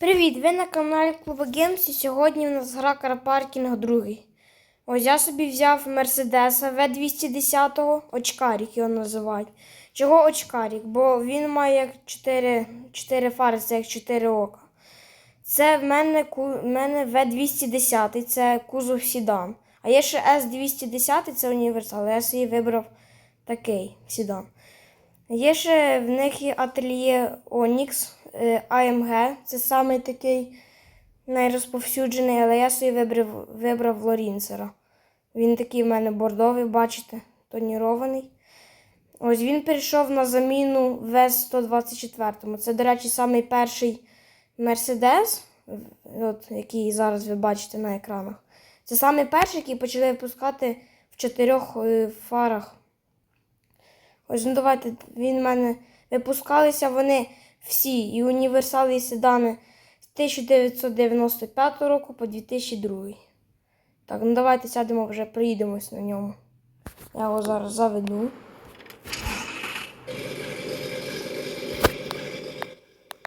Привіт! Ви на каналі Клуба Геймс і сьогодні у нас гра Карпаркінг 2. Ось я собі взяв Мерседеса В210 очкарік його називають. Чого очкарік? Бо він має як 4, 4 фари, це як 4 ока. Це в мене, в мене В210, це кузов Сідан. А є ще С210, це універсал. Я собі вибрав такий Сідан. Є ще в них є ательє Onyx е, AMG. Це саме такий найрозповсюджений, але я собі вибрав, вибрав Лорінцера. Він такий в мене бордовий, бачите, тонірований. Ось він перейшов на заміну в 124 Це, до речі, самий перший Мерседес, який зараз ви бачите на екранах. Це самий перший, який почали випускати в чотирьох е, фарах. Ось, ну давайте, він в мене випускалися вони всі, і універсали, і седани з 1995 року по 2002. Так, ну давайте сядемо вже, проїдемось на ньому. Я його зараз заведу.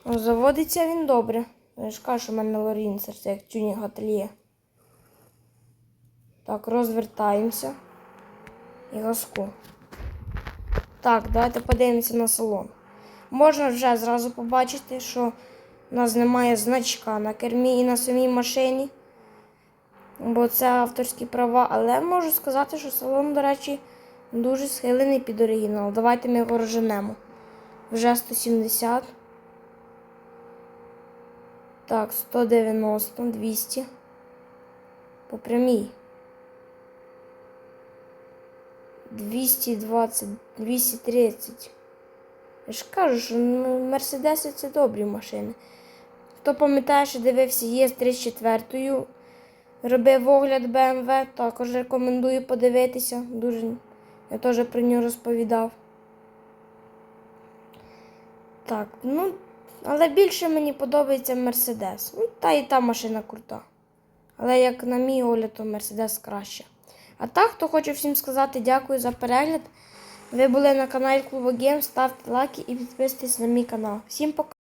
Заводиться він добре. Я ж кажу, що в мене Лорінцер, це як тюнінг ательє. Так, розвертаємося. І газку. Так, давайте подивимося на салон. Можна вже зразу побачити, що у нас немає значка на кермі і на самій машині. Бо це авторські права. Але можу сказати, що салон, до речі, дуже схилений під оригінал. Давайте ми його розженемо. Вже 170. Так, 190, 200. По прямій. 220, 230. Я ж кажу, що ну, Мерседеси це добрі машини. Хто пам'ятає, що дивився ЄС 34 робив огляд BMW, також рекомендую подивитися. Дуже я теж про нього розповідав. Так, ну, але більше мені подобається Мерседес. Ну, та і та машина крута. Але як на мій огляд, то Мерседес краще. А так, хто хоче всім сказати дякую за перегляд. Ви були на каналі Клуба Гейм, ставте лайки і підписуйтесь на мій канал. Всім пока!